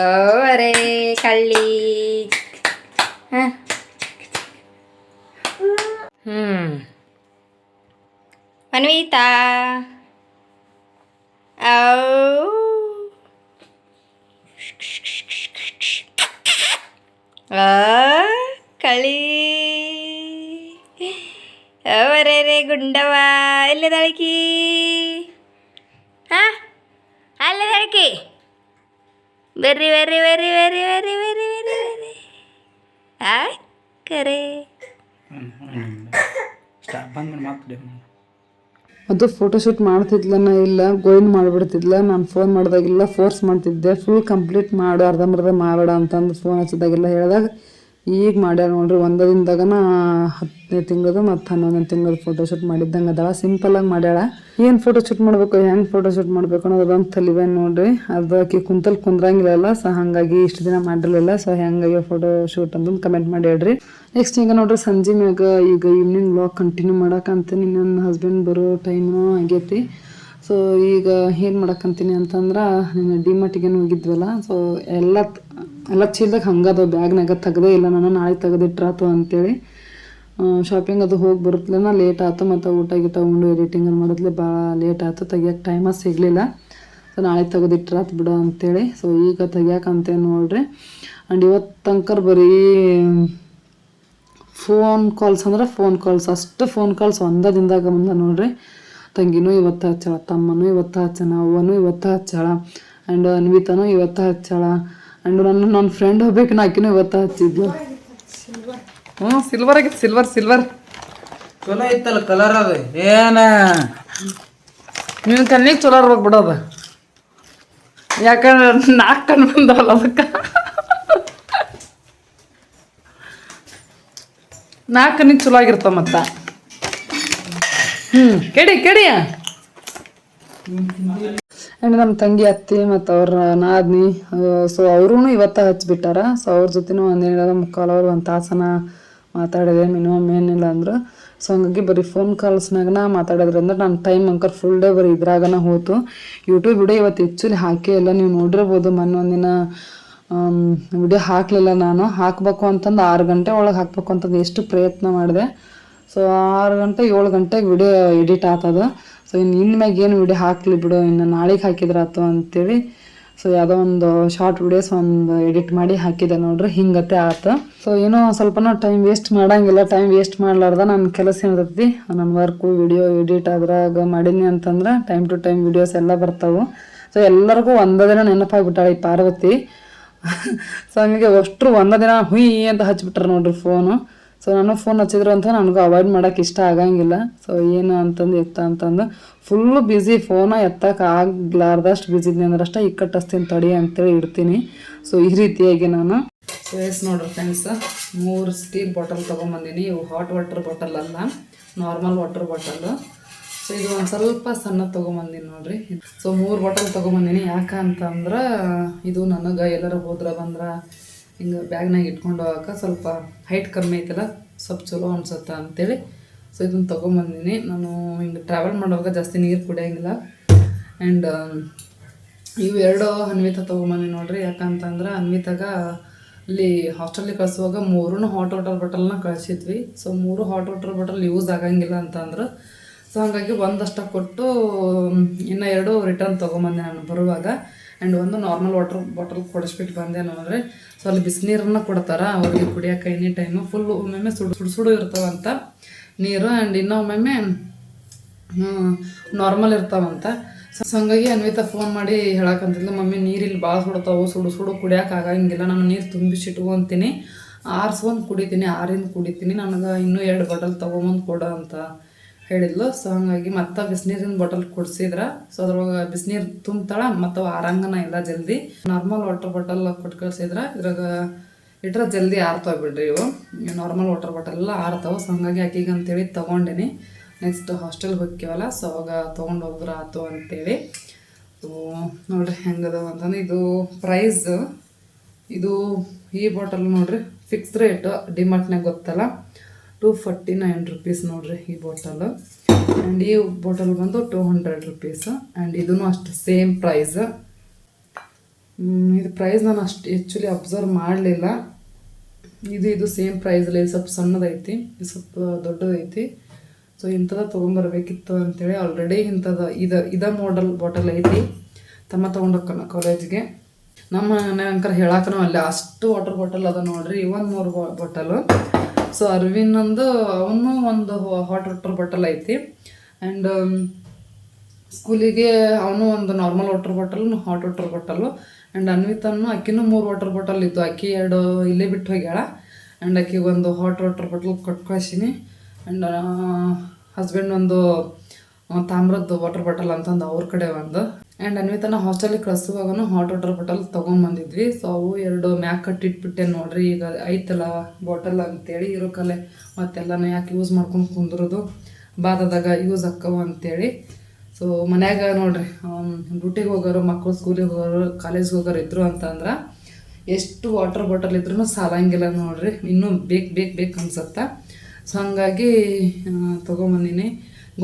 S4: ഓവറേ കള്ളി. മൻവീത ഓ കളി. ഓവരേ ഗുണ്ടവ അല്ലേ തളക്കി ആ അല്ലേ തളക്കി ಬರ್ರಿ ಬರ್ರಿ ಬರ್ರಿ ಬರ್ರಿ ಬರ್ರಿ ಬರ್ರಿ ಬರ್ರಿ ಬರ್ರಿ ಆ, ಕರೆ.
S1: ಅದು ಫೋಟೋಶೂಟ್ ಮಾಡ್ತಿದ್ಲನ ಇಲ್ಲ ಗೋಯಿನ್ ಮಾಡಿಬಿಡ್ತಿದ್ಲ, ನಾನು ಫೋನ್ ಮಾಡಿದಾಗೆಲ್ಲ ಫೋರ್ಸ್ ಮಾಡ್ತಿದ್ದೆ ಫುಲ್ ಕಂಪ್ಲೀಟ್ ಮಾಡು, ಅರ್ಧಂಬರ್ಧ ಮಾಡಬೇಡ ಅಂತಂದು ಫೋನ್ ಹಚ್ಚಿದಾಗೆಲ್ಲ ಹೇಳಿದಾಗ ಈಗ ಮಾಡ್ಯಾರ ನೋಡ್ರಿ ಒಂದೇ ದಿನದಾಗನ ಹತ್ತನೇ ತಿಂಗಳದು ಮತ್ತು ಹನ್ನೊಂದನೇ ತಿಂಗಳದ ಫೋಟೋಶೂಟ್ ಮಾಡಿದ್ದಂಗೆ ಸಿಂಪಲ್ ಸಿಂಪಲಾಗಿ ಮಾಡ್ಯಾಳ. ಏನು ಫೋಟೋಶೂಟ್ ಮಾಡಬೇಕು, ಹೆಂಗೆ ಫೋಟೋಶೂಟ್ ಮಾಡಬೇಕು ಅನ್ನೋದು ಅದೊಂದು ತಲಿವೆ ನೋಡ್ರಿ. ಅದು ಆಕಿ ಕುಂತಲ್ ಕುಂದ್ರಂಗಿಲ್ಲ ಸೊ ಹಾಗಾಗಿ ಇಷ್ಟು ದಿನ ಮಾಡಿರಲಿಲ್ಲ. ಸೊ ಹೆಂಗಾಗಿ ಫೋಟೋ ಶೂಟ್ ಅಂತಂದು ಕಮೆಂಟ್ ಮಾಡಿ ಹೇಳ್ರಿ. ನೆಕ್ಸ್ಟ್ ಈಗ ನೋಡ್ರಿ, ಸಂಜೆ ಮ್ಯಾಗ ಈಗ ಈವ್ನಿಂಗ್ ಬ್ಲಾಗ್ ಕಂಟಿನ್ಯೂ ಮಾಡೋಕಂತ ನಿನ್ನ ಹಸ್ಬೆಂಡ್ ಬರೋ ಟೈಮು ಆಗೈತಿ. ಸೊ ಈಗ ಏನು ಮಾಡಕ್ಕಂತೀನಿ ಅಂತಂದ್ರೆ, ನಿನ್ನೆ ಡಿಮಾರ್ಟಿಗೇನು ಹೋಗಿದ್ವಲ್ಲ ಸೊ ಎಲ್ಲ ಎಲ್ಲ ಚೀಲ್ದಾಗ ಹಂಗದ ಬ್ಯಾಗ್ನಾಗ ತೆಗ್ದೇ ಇಲ್ಲ ನಾನು ನಾಳೆ ತೆಗೆದಿಟ್ರಾತು ಅಂತೇಳಿ. ಶಾಪಿಂಗ್ ಅದು ಹೋಗಿ ಬರುತ್ತಲೇನ ಲೇಟ್ ಆಯ್ತು ಮತ್ತು ಊಟ ಗೀಟ ಉಂಡು ಎಡಿಟಿಂಗ್ ಮಾಡಿದ್ಲೆ ಭಾಳ ಲೇಟ್ ಆಯ್ತು ತೆಗಿಯೋಕೆ ಟೈಮ ಸಿಗಲಿಲ್ಲ. ಸೊ ನಾಳೆ ತೆಗೆದಿಟ್ರಾತ್ ಬಿಡು ಅಂತೇಳಿ. ಸೊ ಈಗ ತೆಗಿಯಾಕಂತೆ ನೋಡ್ರಿ. ಆ್ಯಂಡ್ ಇವತ್ತು ತನಕ ಬರೀ ಫೋನ್ ಕಾಲ್ಸ್ ಅಂದ್ರೆ ಫೋನ್ ಕಾಲ್ಸ್ ಅಷ್ಟು ಫೋನ್ ಕಾಲ್ಸ್ ಒಂದ ದಿನದಾಗ ಬಂದ ನೋಡ್ರಿ. ತಂಗಿನೂ ಇವತ್ತು ಹಚ್ಚಾಳ ತಮ್ಮನೂ ಇವತ್ತು ಹಚ್ಚಾನ ಅವ್ವನೂ ಇವತ್ತು ಹಚ್ಚಾಳ ಆ್ಯಂಡ್ ಅನ್ವಿತಾನೂ ಇವತ್ತು ಹಚ್ಚಾಳ ಆ್ಯಂಡ್ ನನ್ನ ನನ್ನ ಫ್ರೆಂಡ್ ಹೋಗ್ಬೇಕು ಆಕಿನೂ ಇವತ್ತು ಹಚ್ಚಿದ್ಲು. ಹ್ಞೂ ಸಿಲ್ವರ್ ಆಗಿತ್ತು ಸಿಲ್ವರ್ ಸಿಲ್ವರ್
S3: ಚಲೋ ಇತ್ತಲ್ಲ ಕಲರ್ ಅದು ಏನ?
S1: ನಿನ್ನ ಕಣ್ಣಿಗೆ ಚಲೋ ಇರ್ಬೇಕು ಬಿಡೋದು ಯಾಕಂದ್ರೆ ನಾಲ್ಕು ಕಣ್ಣು ಬಂದವಲ್ಲ ಅದಕ್ಕೆ. ನಾಲ್ಕು ಕಣ್ಣಿಗೆ ಚಲೋ ಆಗಿರ್ತಾವ ಮತ್ತ. ಹ್ಞೂ ಕೆಡಿ ಕೆಡಿಯ ಆ್ಯಂಡ್ ನಮ್ಮ ತಂಗಿ ಅತ್ತಿ ಮತ್ತು ಅವ್ರ ನಾದ್ನಿ ಸೊ ಅವ್ರೂ ಇವತ್ತ ಹಚ್ಬಿಟ್ಟಾರ. ಸೊ ಅವ್ರ ಜೊತೆನೂ ಒಂದೇನಿಲ್ಲ ಮುಕ್ಕಾಲು ಅವ್ರು ಒಂದು ತಾಸನ ಮಾತಾಡಿದೆ ಮಿನಿಮಮ್ ಏನಿಲ್ಲ ಅಂದ್ರೆ. ಸೊ ಹಂಗಾಗಿ ಬರೀ ಫೋನ್ ಕಾಲ್ಸ್ನಾಗನ ಮಾತಾಡೋದ್ರಿಂದ ನನ್ನ ಟೈಮ್ ಅಂಕರ್ ಫುಲ್ ಡೇ ಬರೀ ಇದ್ರಾಗನ ಹೋಯ್ತು ಯೂಟ್ಯೂಬ್ ವಿಡಿಯೋ ಇವತ್ತು ಹೆಚ್ಚುಲಿ ಹಾಕೇ ಇಲ್ಲ. ನೀವು ನೋಡಿರ್ಬೋದು ಮೊನ್ನೆ ಒಂದಿನ ವಿಡಿಯೋ ಹಾಕಲಿಲ್ಲ ನಾನು. ಹಾಕಬೇಕು ಅಂತಂದು ಆರು ಗಂಟೆ ಒಳಗೆ ಹಾಕಬೇಕು ಅಂತಂದು ಎಷ್ಟು ಪ್ರಯತ್ನ ಮಾಡಿದೆ. ಸೊ ಆರು ಗಂಟೆ, ಏಳು ಗಂಟೆಗೆ ವಿಡಿಯೋ ಎಡಿಟ್ ಆತದ. ಸೊ ಇನ್ನು ಇನ್ಮ್ಯಾಗ ಏನು ವಿಡಿಯೋ ಹಾಕ್ಲಿ ಬಿಡು, ಇನ್ನು ನಾಳೆಗೆ ಹಾಕಿದ್ರೆ ಆತು ಅಂತೇಳಿ. ಸೊ ಯಾವುದೋ ಒಂದು ಶಾರ್ಟ್ ವಿಡಿಯೋಸ್ ಒಂದು ಎಡಿಟ್ ಮಾಡಿ ಹಾಕಿದೆ ನೋಡ್ರಿ ಹಿಂಗತ್ತೆ ಆತ. ಸೊ ಏನೋ ಸ್ವಲ್ಪನೂ ಟೈಮ್ ವೇಸ್ಟ್ ಮಾಡಂಗಿಲ್ಲ ಟೈಮ್ ವೇಸ್ಟ್ ಮಾಡ್ಲಾರ್ದ ನನ್ನ ಕೆಲಸ ಏನಿರ್ತೈತಿ ನನ್ನ ವರ್ಕು ವಿಡಿಯೋ ಎಡಿಟ್ ಆದ್ರಾಗ ಮಾಡೀನಿ ಅಂತಂದ್ರೆ ಟೈಮ್ ಟು ಟೈಮ್ ವಿಡಿಯೋಸ್ ಎಲ್ಲ ಬರ್ತಾವೆ. ಸೊ ಎಲ್ಲರಿಗೂ ಒಂದೇ ದಿನ ನೆನಪಾಗ್ಬಿಟ್ಟಾಳೆ ಈ ಪಾರ್ವತಿ. ಸೊ ಹಂಗಾಗಿ ಅಷ್ಟ್ರು ಒಂದೇ ದಿನ ಹುಯಿ ಅಂತ ಹಚ್ಬಿಟ್ರೆ ನೋಡ್ರಿ ಫೋನು ಸೊ ನಾನು ಫೋನ್ ಹಚ್ಚಿದ್ರು ಅಂತ ನನಗೂ ಅವಾಯ್ಡ್ ಮಾಡೋಕೆ ಇಷ್ಟ ಆಗಂಗಿಲ್ಲ. ಸೊ ಏನು ಅಂತಂದು ಎತ್ತ ಅಂತಂದು ಫುಲ್ಲು ಬ್ಯುಸಿ ಫೋನ ಎತ್ತಕ್ಕೆ ಆಗ್ಲಾರ್ದಷ್ಟು ಬ್ಯುಸಿ ಇದ್ದೀನಿ ಅಂದ್ರೆ ಅಷ್ಟೇ ಇಕ್ಕಟ್ಟು ಹಚ್ತೀನಿ ತಡಿ ಅಂತೇಳಿ ಇಡ್ತೀನಿ. ಸೊ ಈ ರೀತಿಯಾಗಿ ನಾನು ಸೊ ಎಸ್ ನೋಡ್ರಿ ಫ್ರೆಂಡ್ಸ್ ಮೂರು ಸ್ಟೀಲ್ ಬಾಟಲ್ ತೊಗೊಂಬಂದಿನಿ. ಇವು ಹಾಟ್ ವಾಟರ್ ಬಾಟಲ್ ಅಲ್ಲ ನಾರ್ಮಲ್ ವಾಟರ್ ಬಾಟಲ್ ಸೊ ಇದು ಒಂದು ಸ್ವಲ್ಪ ಸಣ್ಣ ತೊಗೊಂಬಂದಿನಿ ನೋಡ್ರಿ. ಸೊ ಮೂರು ಬಾಟಲ್ ತೊಗೊಂಬಂದಿನಿ. ಯಾಕಂತಂದ್ರೆ ಇದು ನನಗೆ ಎಲ್ಲರ ಹೋದ್ರ ಬಂದ್ರೆ ಹಿಂಗೆ ಬ್ಯಾಗ್ನಾಗ ಇಟ್ಕೊಂಡು ಹೋಗಕ್ಕೆ ಸ್ವಲ್ಪ ಹೈಟ್ ಕಮ್ಮಿ ಐತಲ್ಲ, ಸ್ವಲ್ಪ ಚಲೋ ಅನ್ಸುತ್ತೆ ಅಂತೇಳಿ. ಸೊ ಇದನ್ನು ತೊಗೊಂಬಂದಿನಿ. ನಾನು ಹಿಂಗೆ ಟ್ರಾವೆಲ್ ಮಾಡುವಾಗ ಜಾಸ್ತಿ ನೀರು ಕುಡಿಯೋಂಗಿಲ್ಲ. ಆ್ಯಂಡ್ ಇವು ಎರಡು ಅನ್ವಿತ ತೊಗೊಂಬಂದಿನಿ ನೋಡ್ರಿ. ಯಾಕಂತಂದ್ರೆ ಅನ್ವಿತಾಗ ಅಲ್ಲಿ ಹಾಸ್ಟೆಲಿಗೆ ಕಳಿಸುವಾಗ ಮೂರೂ ಹಾಟ್ ವಾಟರ್ ಬಾಟಲ್ನ ಕಳಿಸಿದ್ವಿ. ಸೊ ಮೂರು ಹಾಟ್ ವಾಟರ್ ಬಾಟಲ್ ಯೂಸ್ ಆಗಂಗಿಲ್ಲ ಅಂತಂದ್ರೆ. ಸೊ ಹಾಗಾಗಿ ಒಂದಷ್ಟು ಕೊಟ್ಟು, ಇನ್ನು ಎರಡು ರಿಟರ್ನ್ ತೊಗೊಂಬಂದೆ ನಾನು ಬರುವಾಗ. ಆ್ಯಂಡ್ ಒಂದು ನಾರ್ಮಲ್ ವಾಟರ್ ಬಾಟಲ್ ಕೊಡಿಸ್ಬಿಟ್ಟು ಬಂದೆ ಅಂದರೆ ಸೊ ಅಲ್ಲಿ ಬಿಸಿನೀರನ್ನ ಕೊಡ್ತಾರೆ. ಅವ್ರಿಗೆ ಕುಡಿಯೋಕೆ ಎನಿ ಟೈಮು ಫುಲ್ ಒಮ್ಮೊಮ್ಮೆ ಸುಡು ಸುಡು ಸುಡು ಇರ್ತಾವಂತ ನೀರು ಆ್ಯಂಡ್ ಇನ್ನೂ ಒಮ್ಮೊಮ್ಮೆ ನಾರ್ಮಲ್ ಇರ್ತಾವಂತ. ಸೊ ಹಂಗಾಗಿ ಅನ್ವಿತಾ ಫೋನ್ ಮಾಡಿ ಹೇಳಕ್ಕಂತಿದ್ಲು ಮಮ್ಮಿ, ನೀರಿಲ್ಲಿ ಭಾಳ ಸುಡ್ತಾವೆ, ಸುಡು ಸುಡು ಕುಡಿಯೋಕೆ ಆಗಂಗಿಲ್ಲ. ನಾನು ನೀರು ತುಂಬಿಸಿ ಇಟ್ಕೊತೀನಿ ಆರಿಸ್ಕೊಂಡು ಕುಡಿತೀನಿ, ಆರಿಂದ ಕುಡಿತೀನಿ. ನನಗೆ ಇನ್ನೂ ಎರಡು ಬಾಟಲ್ ತೊಗೊಂಬಂದು ಕೊಡು ಅಂತ. ಹೇಳಿದ್ಲು. ಸೊ ಹಂಗಾಗಿ ಮತ್ತೆ ಬಿಸಿನೀರಿನ ಬಾಟಲ್ ಕೊಡ್ಸಿದ್ರ. ಸೊ ಅದ್ರೊಳಗೆ ಬಿಸಿನೀರು ತುಂಬ್ತಾಳ, ಮತ್ತು ಅವು ಆರಂಗನ ಇಲ್ಲ ಜಲ್ದಿ. ನಾರ್ಮಲ್ ವಾಟರ್ ಬಾಟಲ್ ಕೊಟ್ಟು ಕಳ್ಸಿದ್ರ. ಇದ್ರಾಗ ಇಟ್ರ ಜಲ್ದಿ ಆರ್ತಾವ ಬಿಡ್ರಿ ಇವು. ನಾರ್ಮಲ್ ವಾಟರ್ ಬಾಟಲ್ ಎಲ್ಲ ಆರ್ತಾವ. ಸೊ ಹಂಗಾಗಿ ಆಕಿಗೆ ಅಂತೇಳಿ ತೊಗೊಂಡಿನಿ. ನೆಕ್ಸ್ಟ್ ಹಾಸ್ಟೆಲ್ಗೆ ಹೋಗ್ತೀವಲ್ಲ ಸೊ ಅವಾಗ ತೊಗೊಂಡು ಹೋದ್ರೆ ಆತು ಅಂತೇಳಿ. ನೋಡ್ರಿ ಹೆಂಗದ ಅಂತಂದ್ರೆ ಇದು ಪ್ರೈಸ್ ಇದು ಈ ಬಾಟಲ್ ನೋಡ್ರಿ ಫಿಕ್ಸ್ ರೇಟ್ ಡಿಮಾರ್ಟ್ನಾಗ ಗೊತ್ತಲ್ಲ. ಟೂ ಫಾರ್ಟಿ ನೈನ್ ರುಪೀಸ್ ನೋಡ್ರಿ ಈ ಬಾಟಲ್ ಆ್ಯಂಡ್ ಈ ಬಾಟಲ್ ಬಂದು ಟೂ ಹಂಡ್ರೆಡ್ ರುಪೀಸ್. ಆ್ಯಂಡ್ ಇದೂ ಅಷ್ಟು ಸೇಮ್ ಪ್ರೈಸ್ ಇದು ಪ್ರೈಸ್ ನಾನು ಅಷ್ಟು ಆ್ಯಕ್ಚುಲಿ ಅಬ್ಸರ್ವ್ ಮಾಡಲಿಲ್ಲ. ಇದು ಇದು ಸೇಮ್ ಪ್ರೈಸಲ್ಲಿ ಇದು ಸ್ವಲ್ಪ ಸಣ್ಣದೈತಿ, ಇದು ಸ್ವಲ್ಪ ದೊಡ್ಡದೈತಿ. ಸೊ ಇಂಥದ್ದು ತೊಗೊಂಬರ್ಬೇಕಿತ್ತು ಅಂತೇಳಿ ಆಲ್ರೆಡಿ ಇಂಥದ ಇದು, ಇದ ಮಾಡಲ್ ಬಾಟಲ್ ಐತಿ. ತಮ್ಮ ತೊಗೊಂಡೋಕ್ಕನ ಕಾಲೇಜ್ಗೆ ನಮ್ಮ ಮನೆಯಂಕರ್ ಹೇಳಕ್ಕನೂ ಅಲ್ಲೇ ಅಷ್ಟು ವಾಟರ್ ಬಾಟಲ್ ಅದ ನೋಡ್ರಿ ಇವನ್ ಮೂರು ಬಾಟಲು ಸೊ ಅರವಿಂದ್ ಒಂದು ಅವನು ಒಂದು ಹಾಟ್ ವಾಟರ್ ಬಾಟಲ್ ಐತಿ. ಆ್ಯಂಡ್ ಸ್ಕೂಲಿಗೆ ಅವನು ಒಂದು normal water bottle hot water bottle and ಅನ್ವಿತನು ಅಕ್ಕಿನೂ ಮೂರು ವಾಟರ್ ಬಾಟಲ್ ಇತ್ತು. ಅಕ್ಕಿ ಎರಡು ಇಲ್ಲೇ ಬಿಟ್ಟು ಹೋಗ್ಯಾಳ. ಆ್ಯಂಡ್ ಅಕ್ಕಿಗೆ ಒಂದು ಹಾಟ್ ವಾಟರ್ ಬಾಟಲ್ ಕೊಟ್ಟು ಕಳ್ಸೀನಿ. ಆ್ಯಂಡ್ ಹಸ್ಬೆಂಡ್ ಒಂದು ತಾಮ್ರದ್ದು ವಾಟರ್ ಬಾಟಲ್ ಅಂತಂದು ಅವ್ರ ಕಡೆ ಒಂದು. ಆ್ಯಂಡ್ ಅನ್ವಿತನ ಹಾಸ್ಟೆಲಿಗೆ ಕಳಿಸುವಾಗನು ಹಾಟ್ ವಾಟರ್ ಬಾಟಲ್ ತೊಗೊಂಬಂದಿದ್ವಿ. ಸೊ ಅವು ಎರಡು ಮ್ಯಾಕ್ ಕಟ್ಟಿಟ್ಬಿಟ್ಟೆ ನೋಡ್ರಿ, ಈಗ ಐತಲ್ಲ ಬಾಟಲ್ ಅಂತೇಳಿ ಇರೋ ಕಲೆ. ಮತ್ತೆಲ್ಲನೂ ಯಾಕೆ ಯೂಸ್ ಮಾಡ್ಕೊಂಡು ಕುಂದಿರೋದು? ಬಾದದಾಗ ಯೂಸ್ ಆಕ್ಕವ ಅಂತೇಳಿ. ಸೊ ಮನ್ಯಾಗ ನೋಡ್ರಿ ಡ್ಯೂಟಿಗೆ ಹೋಗೋರು ಮಕ್ಕಳು ಸ್ಕೂಲಿಗೆ ಹೋಗೋರು ಕಾಲೇಜ್ಗೆ ಹೋಗೋರು ಇದ್ರು ಅಂತಂದ್ರೆ ಎಷ್ಟು ವಾಟರ್ ಬಾಟಲ್ ಇದ್ರೂ ಸಾಲಂಗಿಲ್ಲ ನೋಡ್ರಿ. ಇನ್ನೂ ಬೇಕು ಬೇಕು ಬೇಕು ಅನ್ಸತ್ತೆ. ಸೊ ಹಂಗಾಗಿ ತೊಗೊಂಬಂದಿನಿ.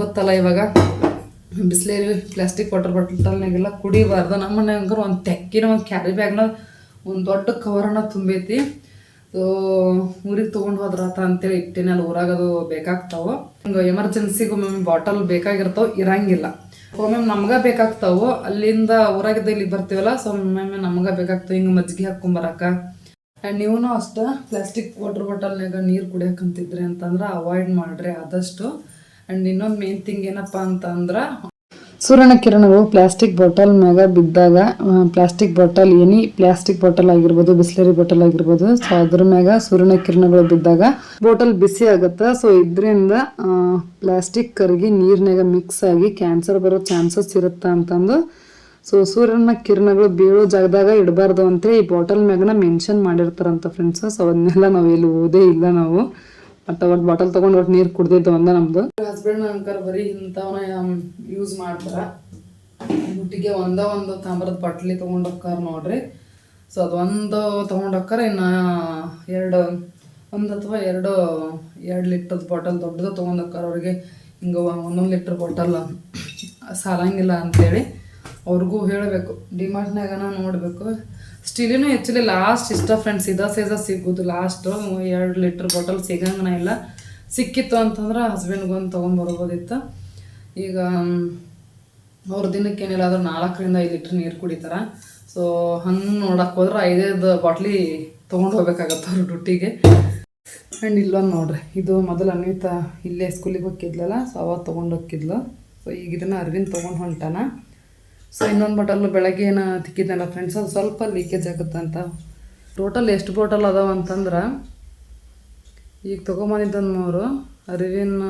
S1: ಗೊತ್ತಲ್ಲ ಇವಾಗ? ಬಿಸ್ಲೇರಿ ಪ್ಲಾಸ್ಟಿಕ್ ವಾಟರ್ ಬಾಟಲ್ನಾಗೆಲ್ಲ ಕುಡಿಬಾರ್ದು. ನಮ್ಮ ಮನ್ಯಾಗ ಒಂದು ತೆಕ್ಕಿನ ಒಂದು ಕ್ಯಾರಿ ಬ್ಯಾಗ್ನ ಒಂದು ದೊಡ್ಡ ಕವರನ್ನ ತುಂಬೈತಿ. ಸೊ ಊರಿಗೆ ತೊಗೊಂಡು ಹೋದ್ರಾತ ಅಂತೇಳಿ ಇಟ್ಟಿನ. ಅಲ್ಲಿ ಊರಾಗ ಅದು ಬೇಕಾಗ್ತಾವ. ಹಿಂಗೆ ಎಮರ್ಜೆನ್ಸಿಗೆ ಒಮ್ಮೊಮ್ಮೆ ಬಾಟಲ್ ಬೇಕಾಗಿರ್ತಾವ, ಇರಂಗಿಲ್ಲ. ಒಮ್ಮೊಮ್ಮೆ ನಮ್ಗೆ ಬೇಕಾಗ್ತಾವೆ. ಅಲ್ಲಿಂದ ಊರಾಗಿದ್ದ ಇಲ್ಲಿ ಬರ್ತೀವಲ್ಲ, ಸೊ ಒಮ್ಮೊಮ್ಮೆ ನಮ್ಗೆ ಬೇಕಾಗ್ತಾವ. ಹಿಂಗೆ ಮಜ್ಜಿಗೆ ಹಾಕ್ಕೊಂಬರಕ ಆ್ಯಂಡ್ ನೀವು ಅಷ್ಟೇ ಪ್ಲಾಸ್ಟಿಕ್ ವಾಟರ್ ಬಾಟಲ್ನಾಗ ನೀರು ಕುಡಿಯಕ್ಕಂತಿದ್ರಿ ಅಂತಂದ್ರೆ ಅವಾಯ್ಡ್ ಮಾಡಿರಿ ಆದಷ್ಟು. ಆ್ಯಂಡ್ ಇನ್ನೊಂದು ಮೇನ್ ಥಿಂಗ್ ಏನಪ್ಪ ಅಂತಂದ್ರೆ ಸೂರ್ಯನ ಕಿರಣಗಳು ಪ್ಲಾಸ್ಟಿಕ್ ಬಾಟಲ್ ಮ್ಯಾಗ ಬಿದ್ದಾಗ plastic bottle any plastic bottle ಆಗಿರ್ಬೋದು, ಬಿಸ್ಲರಿ ಬಾಟಲ್ ಆಗಿರ್ಬೋದು ಸೊ ಅದ್ರ ಮ್ಯಾಗ ಸೂರ್ಯನ ಕಿರಣಗಳು ಬಿದ್ದಾಗ ಬಾಟಲ್ ಬಿಸಿ ಆಗುತ್ತೆ. ಸೊ ಇದರಿಂದ ಪ್ಲಾಸ್ಟಿಕ್ ಕರಗಿ ನೀರಿನಾಗ ಮಿಕ್ಸ್ ಆಗಿ ಕ್ಯಾನ್ಸರ್ ಬರೋ ಚಾನ್ಸಸ್ ಇರುತ್ತೆ ಅಂತಂದು. ಸೊ ಸೂರ್ಯನ ಕಿರಣಗಳು ಬೀಳೋ ಜಾಗದಾಗ ಇಡಬಾರ್ದು ಅಂತ ಈ ಬಾಟಲ್ ಮ್ಯಾಗನ ಮೆನ್ಷನ್ ಮಾಡಿರ್ತಾರಂತ ಫ್ರೆಂಡ್ಸ್ ಸೊ ಅದನ್ನೆಲ್ಲ ನಾವು ಎಲ್ಲಿ ಓದೇ ಇಲ್ಲ ನಾವು. ಮತ್ತು ಒಟ್ಟು ಬಾಟಲ್ ತೊಗೊಂಡು ಒಟ್ಟು ನೀರು ಕುಡ್ದಿದ್ದು ಒಂದ ನಮ್ದು. ಹಸ್ಬೆಂಡ್ ಅಂಕರ್ ಬರೀ ಇಂಥವನ್ನ ಯೂಸ್ ಮಾಡ್ತಾರ. ಊಟಿಗೆ ಒಂದ ಒಂದು ತಾಮ್ರದ ಬಾಟ್ಲಿ ತೊಗೊಂಡೋಕ್ಕಾರ ನೋಡ್ರಿ. ಸೊ ಅದೊಂದು ಒಂದು ತೊಗೊಂಡೋಕ್ಕಾರ ಇನ್ನು ಎರಡು, ಒಂದು ಅಥವಾ ಎರಡು ಎರಡು ಲೀಟ್ರದ ಬಾಟಲ್ ದೊಡ್ಡದು ತೊಗೊಂಡೋಕ್ಕಾರ ಅವ್ರಿಗೆ. ಹಿಂಗೆ ಒಂದೊಂದು ಲೀಟ್ರ್ ಬಾಟಲ್ ಸಾಲಂಗಿಲ್ಲ ಅಂತೇಳಿ ಅವ್ರಿಗೂ ಹೇಳಬೇಕು. ಡಿಮಾರ್ಟ್ನಾಗನ ನೋಡಬೇಕು. ಸ್ಟೀಲಿನೂ ಆ್ಯಕ್ಚುಲಿ ಲಾಸ್ಟ್ ಇಷ್ಟ ಫ್ರೆಂಡ್ಸ್ ಇದ ಸೈಜ ಸಿಗ್ಬೋದು ಲಾಸ್ಟು ಎರಡು ಲೀಟ್ರ್ ಬಾಟಲ್ ಸಿಗಂಗನ ಇಲ್ಲ. ಸಿಕ್ಕಿತ್ತು ಅಂತಂದ್ರೆ ಹಸ್ಬೆಂಡ್ಗೊಂದು ತೊಗೊಂಬರ್ಬೋದಿತ್ತು ಈಗ ಅವ್ರ ದಿನಕ್ಕೆ ಏನಿಲ್ಲ, ಆದ್ರೆ ನಾಲ್ಕರಿಂದ ಐದು ಲೀಟ್ರ್ ನೀರು ಕುಡಿತಾರೆ. ಸೊ ಹಂಗೆ ನೋಡಕ್ಕೆ ಹೋದ್ರೆ ಐದೈದು ಬಾಟ್ಲಿ ತೊಗೊಂಡು ಹೋಗ್ಬೇಕಾಗತ್ತೆ ಅವ್ರ ಡ್ಯೂಟಿಗೆ. ಆ್ಯಂಡ್ ಇಲ್ಲೊಂದು ನೋಡ್ರಿ, ಇದು ಮೊದಲು ಅನ್ವಿತಾ ಇಲ್ಲೇ ಸ್ಕೂಲಿಗೆ ಹೋಗಿದ್ಲಲ್ಲ ಸೊ ಅವಾಗ ತೊಗೊಂಡು ಹೋಗಿದ್ಲು ಸೊ ಈಗ ಇದನ್ನು ಅರವಿಂದ್ ತೊಗೊಂಡು ಹೊಂಟಾನ. ಸೊ ಇನ್ನೊಂದು ಬಾಟಲ್ ಬೆಳಗ್ಗೆ ಏನು ತಿಕ್ಕಿದ್ನಲ್ಲ ಫ್ರೆಂಡ್ಸ್ ಅದು ಸ್ವಲ್ಪ ಲೀಕೇಜ್ ಆಗುತ್ತಂತ ಟೋಟಲ್ ಎಷ್ಟು ಬಾಟಲ್ ಅದಾವ ಅಂತಂದ್ರೆ, ಈಗ ತೊಗೊಂಬಂದಿದ್ದೊಂದು ಮೂರು, ಅರಿವಿನ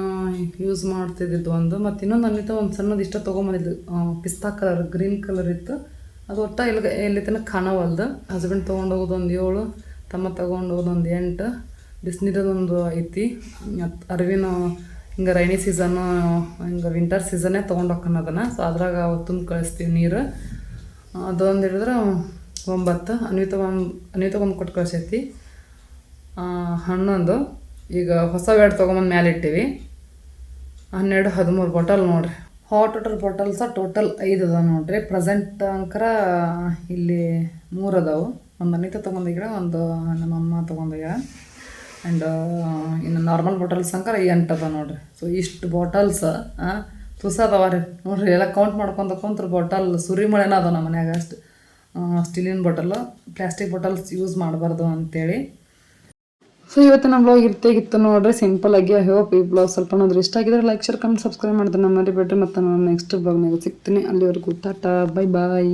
S1: ಯೂಸ್ ಮಾಡ್ತಿದ್ದಿದ್ದು ಒಂದು, ಮತ್ತು ಇನ್ನೊಂದು ಅನ್ನಿತ ಒಂದು ಸಣ್ಣದು ಇಷ್ಟ ತೊಗೊಂಬಂದಿದ್ದು ಪಿಸ್ತಾ ಕಲರ್ ಗ್ರೀನ್ ಕಲರ್ ಇತ್ತು. ಅದು ಒಟ್ಟು ಇಲ್ಲಿ ಎಲ್ಲಿ ತನಕ ಕಾಣವಲ್ದು. ಹಸ್ಬೆಂಡ್ ತೊಗೊಂಡೋಗೋದು ಒಂದು ಏಳು, ತಮ್ಮ ತೊಗೊಂಡೋಗೋದು ಒಂದು ಎಂಟು, ಬಿಸಿನೀರದೊಂದು ಐತಿ. ಮತ್ತು ಅರಿವಿನ ಹಿಂಗೆ ರೈನಿ ಸೀಸನ್ನು ಹಿಂಗೆ ವಿಂಟರ್ ಸೀಸನ್ನೇ ತೊಗೊಂಡೋಕ್ಕನ ಅದನ್ನು ಸೊ ಅದ್ರಾಗ ತುಂಬ ಕಳಿಸ್ತೀವಿ ನೀರು. ಅದೊಂದು ಹಿಡಿದ್ರೆ ಒಂಬತ್ತು ಅನ್ವಿತ ಒಂದು ಅನ್ವಿತ ಒಂದು ಕೊಟ್ಟು ಕಳಿಸೈತಿ. ಹನ್ನೊಂದು. ಈಗ ಹೊಸ ಎರಡು ತೊಗೊಂಬಂದು ಮೇಲೆ ಇಟ್ಟಿವಿ. ಹನ್ನೆರಡು, ಹದಿಮೂರು ಬಾಟಲ್ ನೋಡ್ರಿ. ಹಾಟ್ ವಾಟರ್ ಸಹ ಟೋಟಲ್ ಐದು ಅದಾವೆ ನೋಡ್ರಿ. ಪ್ರೆಸೆಂಟ್ ಅಂಕರ ಇಲ್ಲಿ ಮೂರು ಅದಾವೆ. ಒಂದು ಅನಿತ ತೊಗೊಂಡೋಗ್ಯಾಳ ಒಂದು ನಮ್ಮಮ್ಮ ತೊಗೊಂಡೋಗ್ಯಾಳ ಆ್ಯಂಡ್ ಇನ್ನು ನಾರ್ಮಲ್ ಬಾಟಲ್ಸ್ ಅಂಕರ ಎಂಟು ಅದ ನೋಡ್ರಿ ಸೊ ಇಷ್ಟು ಬಾಟಲ್ಸ್ ತುಸ ಅದಾವ ರೀ ನೋಡ್ರಿ, ಎಲ್ಲ ಕೌಂಟ್ ಮಾಡ್ಕೊಂತ ಕುಂತ್ರ ಬಾಟಲ್ ಸುರಿ ಮಳೆನ ಅದ ನಮ್ಮ ಮನ್ಯಾಗ ಅಷ್ಟು. ಸ್ಟೀಲಿನ ಬಾಟಲ್ ಪ್ಲಾಸ್ಟಿಕ್ ಬಾಟಲ್ಸ್ ಯೂಸ್ ಮಾಡಬಾರ್ದು ಅಂತೇಳಿ. ಸೊ ಇವತ್ತಿನ ಬ್ಲಾಗ್ ಇರ್ತೇಗಿತ್ತು ನೋಡ್ರಿ ಸಿಂಪಲ್ ಆಗಿ ಐ ಹೋಪ್ ಈ ಬ್ಲಾಗ್ ಸ್ವಲ್ಪ ಏನಾದ್ರು ಇಷ್ಟ ಆಗಿದ್ರೆ ಲೈಕ್ ಶೇರ್ ಕಮೆಂಟ್ ಸಬ್ಸ್ಕ್ರೈಬ್ ಮಾಡಿದ್ರೆ ನಮ್ಮ ಮರಿಬೇಡ್ರಿ ಮತ್ತು ನಾನು ನೆಕ್ಸ್ಟ್ ಬ್ಲಾಗ್ನಾಗ ಸಿಗ್ತೀನಿ. ಅಲ್ಲಿವರೆಗೂ, ಟಾಟಾ ಬೈ ಬಾಯ್